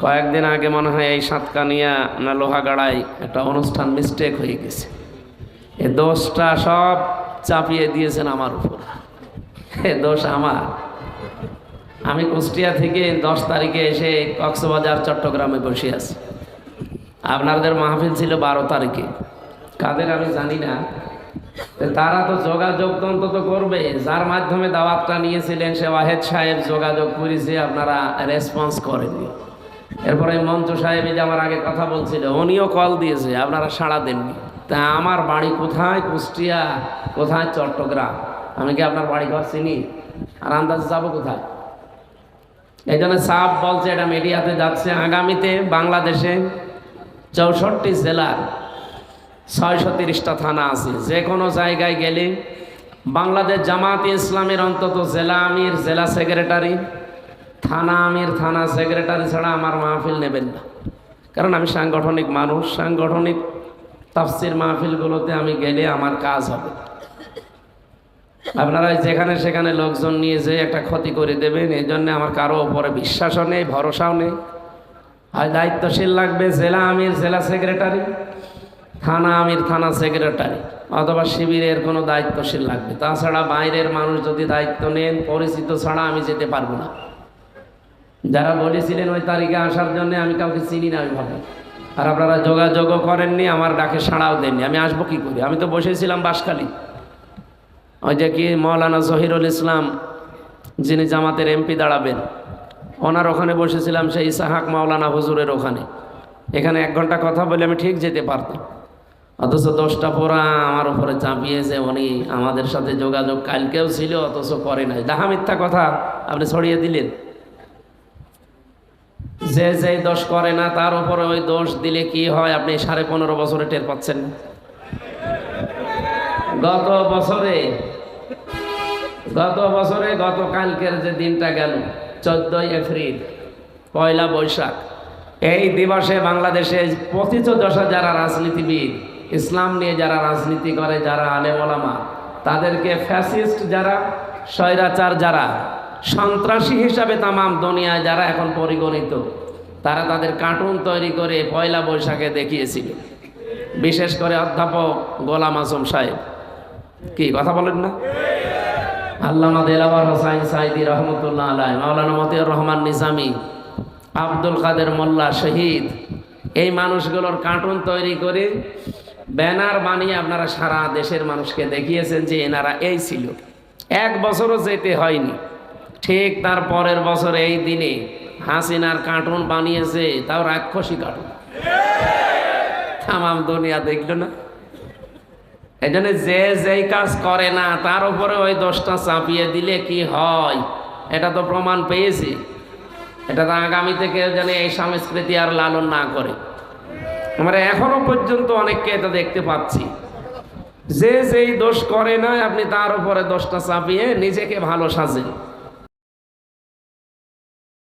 কয়েকদিন আগে মনে হয় এই সাতকানিয়া না লোহাগাড়ায় একটা অনুষ্ঠান মিস্টেক হয়ে গেছে। এ দোষটা সব চাপিয়ে দিয়েছেন আমার উপর। এ দোষ আমার। আমি কুষ্টিয়া থেকে দশ তারিখে এসে কক্সবাজার, চট্টগ্রামে বসে আছি। আপনাদের মাহফিল ছিল বারো তারিখে। কাদের আমি জানি না। তো তারা তো যোগাযোগ তো অন্তত করবে। যার মাধ্যমে দাওয়াতটা নিয়েছিলেন সে ওয়াহেদ সাহেব, যোগাযোগ করেছে, আপনারা রেসপন্স করেননি। এরপরে মঞ্চু সাহেব যে আমার আগে কথা বলছিল, উনিও কল দিয়েছে, আপনারা সাড়া দেননি। তা আমার বাড়ি কোথায়? কুষ্টিয়া, কোথায়? চট্টগ্রাম। আমি কি আপনার বাড়ি ঘর চিনি? আর আন্দাজ যাব কোথায়? এই জন্য সাপ বলছে, এটা মিডিয়াতে যাচ্ছে। আগামীতে বাংলাদেশে চৌষট্টি জেলার ছয়শো তিরিশটা থানা আছে। যে কোনো জায়গায় গেলে বাংলাদেশ জামাত ইসলামের অন্তত জেলা আমির, জেলা সেক্রেটারি থানা আমির, থানা সেক্রেটারি ছাড়া আমার মাহফিল নেবেন না। কারণ আমি সাংগঠনিক মানুষ, সাংগঠনিক তাফসির মাহফিলগুলোতে আমি গেলে আমার কাজ হবে। আপনারা যেখানে সেখানে লোকজন নিয়ে যে একটা ক্ষতি করে দেবেন এই জন্যে আমার কারও ওপরে বিশ্বাসও নেই, ভরসাও নেই। আর দায়িত্বশীল লাগবে জেলা আমির, জেলা সেক্রেটারি, থানা আমির, থানা সেক্রেটারি, অথবা শিবিরের কোনো দায়িত্বশীল লাগবে। তাছাড়া বাইরের মানুষ যদি দায়িত্ব নেন, পরিচিত ছাড়া আমি যেতে পারব না। যারা বলেছিলেন ওই তারিখে আসার জন্য আমি কাউকে চিনি না আমি ভাবলাম আর আপনারা যোগাযোগও করেননি, আমার ডাকে সাড়াও দেননি। আমি আসব কী করি? আমি তো বসেছিলাম বাসখালী ওই যে কি মৌলানা জহিরুল ইসলাম, যিনি জামাতের এমপি দাঁড়াবেন, ওনার ওখানে বসেছিলাম সেই ইসাহাক মাওলানা হুজুরের ওখানে। এখানে এক ঘণ্টা কথা বলে আমি ঠিক যেতে পারতাম। অথচ দশটা পোড়া আমার উপরে চাপিয়েছে উনি। আমাদের সাথে যোগাযোগ কালকেও ছিল, অথচ করে নাই। দাহা মিথ্যা কথা আপনি ছড়িয়ে দিলেন। যে যে দোষ করে না, তার উপরে ওই দোষ দিলে কি হয়? আপনি সাড়ে পনেরো বছরে টের পাচ্ছেন। গত বছরে গত বছরে, গত কালকের যে দিনটা গেল, চোদ্দই এপ্রিল, পয়লা বৈশাখ, এই দিবসে বাংলাদেশে পঁচিশ দশা যারা রাজনীতিবিদ, ইসলাম নিয়ে যারা রাজনীতি করে, যারা আলেমলামা তাদেরকে ফ্যাসিস্ট যারা, স্বৈরাচার যারা সন্ত্রাসী হিসাবে তামাম দুনিয়ায় যারা এখন পরিগণিত, তারা তাদের কার্টুন তৈরি করে পয়লা বৈশাখে দেখিয়েছিল। বিশেষ করে অধ্যাপক গোলাম আজম সাহেব। কি, কথা বলেন না? আল্লামা দেলাওয়ার হোসাইন সাইদি রহমতুল্লাহ আলাই মাওলানা মতিউর রহমান নিজামি, আব্দুল কাদের মোল্লা শহীদ, এই মানুষগুলোর কার্টুন তৈরি করে ব্যানার বানিয়ে আপনারা সারা দেশের মানুষকে দেখিয়েছেন যে এনারা এই ছিল। এক বছরও যেতে হয়নি। ঠিক তার পরের বছর এই দিনে হাসিনার কার্টুন বানিয়েছে, তাও রাক্ষসী কার্টুন। তামাম দুনিয়া দেখল না। এই জন্য যে যেই কাজ করে না, তার উপরে ওই দোষটা চাপিয়ে দিলে কি হয়? এটা তো প্রমাণ পেয়েছি। এটা তো আগামী থেকে যেন এই সংস্কৃতি আর লালন না করে। আমরা এখনও পর্যন্ত অনেককে এটা দেখতে পাচ্ছি। যে যেই দোষ করে না, আপনি তার উপরে দোষটা চাপিয়ে নিজেকে ভালো সাজেন।